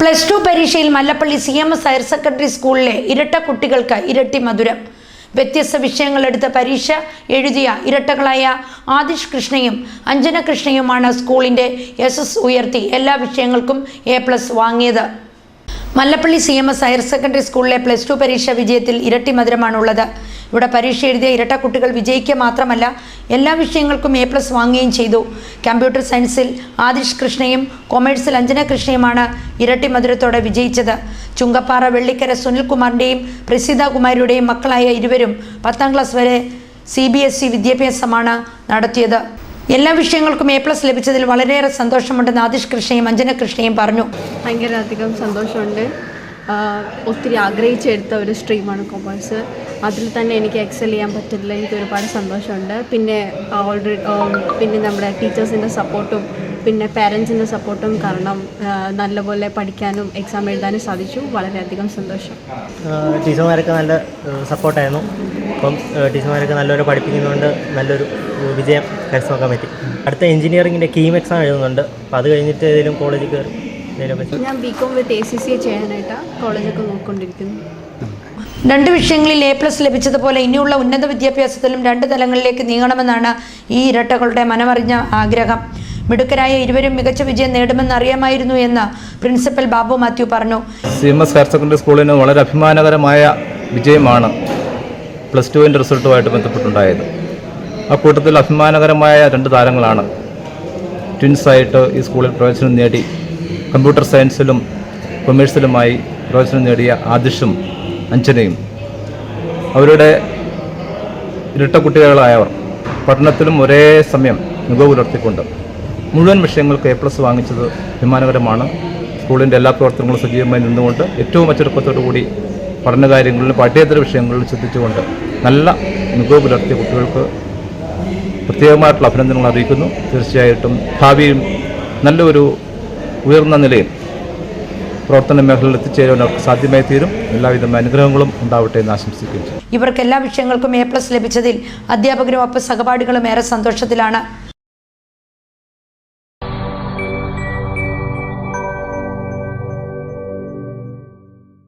Plus two പരീക്ഷയിൽ Mallappally C M S higher secondary സ്കൂളിലെ ഇരട്ട കുട്ടികൾക്ക് ഇരട്ടി മധുരം. വ്യത്യസ്ത വിഷയങ്ങളെടുത്ത് പരീക്ഷ എഴുതിയ ഇരട്ടകളായ ആദിഷ് കൃഷ്ണയും അഞ്ജന കൃഷ്ണയുമാണ് സ്കൂളിന്റെ എസ് ഉയർത്തി എല്ലാ വിഷയങ്ങൾക്കും എ പ്ലസ് വാങ്ങിയത്. Mallappally C M S higher secondary സ്കൂളിലെ പ്ലസ് ടു പരീക്ഷ വിജയത്തിൽ ഇരട്ടി മധുരമാണുള്ളത്. ഇവിടെ പരീക്ഷ എഴുതിയ ഇരട്ട കുട്ടികൾ വിജയിക്കുക മാത്രമല്ല എല്ലാ വിഷയങ്ങൾക്കും എ പ്ലസ് വാങ്ങുകയും ചെയ്തു. കമ്പ്യൂട്ടർ സയൻസിൽ ആദിഷ് കൃഷ്ണയും കൊമേഴ്സിൽ അഞ്ജന കൃഷ്ണയുമാണ് ഇരട്ടി മധുരത്തോടെ വിജയിച്ചത്. ചുങ്കപ്പാറ വെള്ളിക്കര സുനിൽകുമാറിന്റെയും പ്രസീത കുമാരിയുടെയും മക്കളായ ഇരുവരും പത്താം ക്ലാസ് വരെ സി ബി എസ് ഇ വിദ്യാഭ്യാസമാണ് നടത്തിയത്. എല്ലാ വിഷയങ്ങൾക്കും എ പ്ലസ് ലഭിച്ചതിൽ വളരെയേറെ സന്തോഷമുണ്ടെന്ന് ആദിഷ് കൃഷ്ണയും അഞ്ജന കൃഷ്ണയും പറഞ്ഞു. ഭയങ്കര അധികം സന്തോഷമുണ്ട്. ഒത്തിരി ആഗ്രഹിച്ചെടുത്ത ഒരു സ്ട്രീമാണ് കൊമേഴ്സ്. അതിൽ തന്നെ എനിക്ക് എക്സൽ ചെയ്യാൻ പറ്റില്ല എനിക്ക് ഒരുപാട് സന്തോഷമുണ്ട്. പിന്നെ ഓൾറെഡി പിന്നെ നമ്മുടെ ടീച്ചേഴ്സിന്റെ സപ്പോർട്ടും പിന്നെ പാരൻസിന്റെ സപ്പോർട്ടും കാരണം നല്ലപോലെ പഠിക്കാനും എക്സാം എഴുതാനും സാധിച്ചു. വളരെയധികം സന്തോഷം. ടീച്ചർമാരൊക്കെ നല്ല സപ്പോർട്ടായിരുന്നു. അപ്പം ടീച്ചർമാരൊക്കെ നല്ലപോലെ പഠിപ്പിക്കുന്നതുകൊണ്ട് നല്ലൊരു വിജയം കരസ്ഥമാക്കാൻ പറ്റി. അടുത്ത എഞ്ചിനീയറിങ്ങിന്റെ കീം എക്സാം എഴുതുന്നുണ്ട്. അപ്പോൾ അത് കഴിഞ്ഞിട്ട് ഏതെങ്കിലും കോളേജിൽ കയറും ഞാൻ B com with A C C ചെയ്യാനായിട്ടാണ് കോളേജൊക്കെ നോക്കിക്കൊണ്ടിരിക്കുന്നു. രണ്ട് വിഷയങ്ങളിൽ എ പ്ലസ് ലഭിച്ചതുപോലെ ഇനിയുള്ള ഉന്നത വിദ്യാഭ്യാസത്തിലും രണ്ട് തലങ്ങളിലേക്ക് നീങ്ങണമെന്നാണ് ഈ ഇരട്ടകളുടെ മനമറിഞ്ഞ ആഗ്രഹം. മിടുക്കരായ ഇരുവരും മികച്ച വിജയം നേടുമെന്ന് അറിയാമായിരുന്നു എന്ന് പ്രിൻസിപ്പൽ ബാബു മാത്യു പറഞ്ഞു. C M S higher secondary സ്കൂളിന് വളരെ അഭിമാനകരമായ വിജയമാണ് പ്ലസ് ടുവിന്റെ റിസൾട്ടുമായിട്ട് ബന്ധപ്പെട്ടുണ്ടായത്. ആ കൂട്ടത്തിൽ അഭിമാനകരമായ രണ്ട് താരങ്ങളാണ്. ട്വിൻസായിട്ട് ഈ സ്കൂളിൽ പ്രവേശനം നേടി. കമ്പ്യൂട്ടർ സയൻസിലും കൊമേഴ്സിലുമായി പ്രവേശനം നേടിയ ആദിഷും അഞ്ജനയും. അവരുടെ ഇരട്ട കുട്ടികളായവർ പഠനത്തിലും ഒരേ സമയം മികവ് പുലർത്തിക്കൊണ്ട് മുഴുവൻ വിഷയങ്ങൾക്ക് എ പ്ലസ് വാങ്ങിച്ചത് അഭിമാനകരമാണ്. സ്കൂളിന്റെ എല്ലാ പ്രവർത്തനങ്ങളും സജീവമായി നിന്നുകൊണ്ട് ഏറ്റവും അച്ചടക്കത്തോടു കൂടി പഠനകാര്യങ്ങളിലും പാഠ്യേതര വിഷയങ്ങളിലും ശ്രദ്ധിച്ചുകൊണ്ട് നല്ല മികവ് പുലർത്തിയ കുട്ടികൾക്ക് പ്രത്യേകമായിട്ടുള്ള അഭിനന്ദനങ്ങൾ അറിയിക്കുന്നു. തീർച്ചയായിട്ടും ഭാവിയും നല്ലൊരു ഉയർന്ന നിലയിൽ പ്രവർത്തന മേഖലയിൽ എത്തിച്ചേരുവാൻ അവർക്ക് സാധ്യമായി തീരും. എല്ലാവിധ അനുഗ്രഹങ്ങളും ഉണ്ടാവട്ടെ എന്ന് ആശംസിക്കുന്നു ഇവർക്ക് എല്ലാ വിഷയങ്ങൾക്കും എ പ്ലസ് ലഭിച്ചതിൽ അധ്യാപകരും ഒപ്പം സഹപാഠികളും ഏറെ സന്തോഷത്തിലാണ്.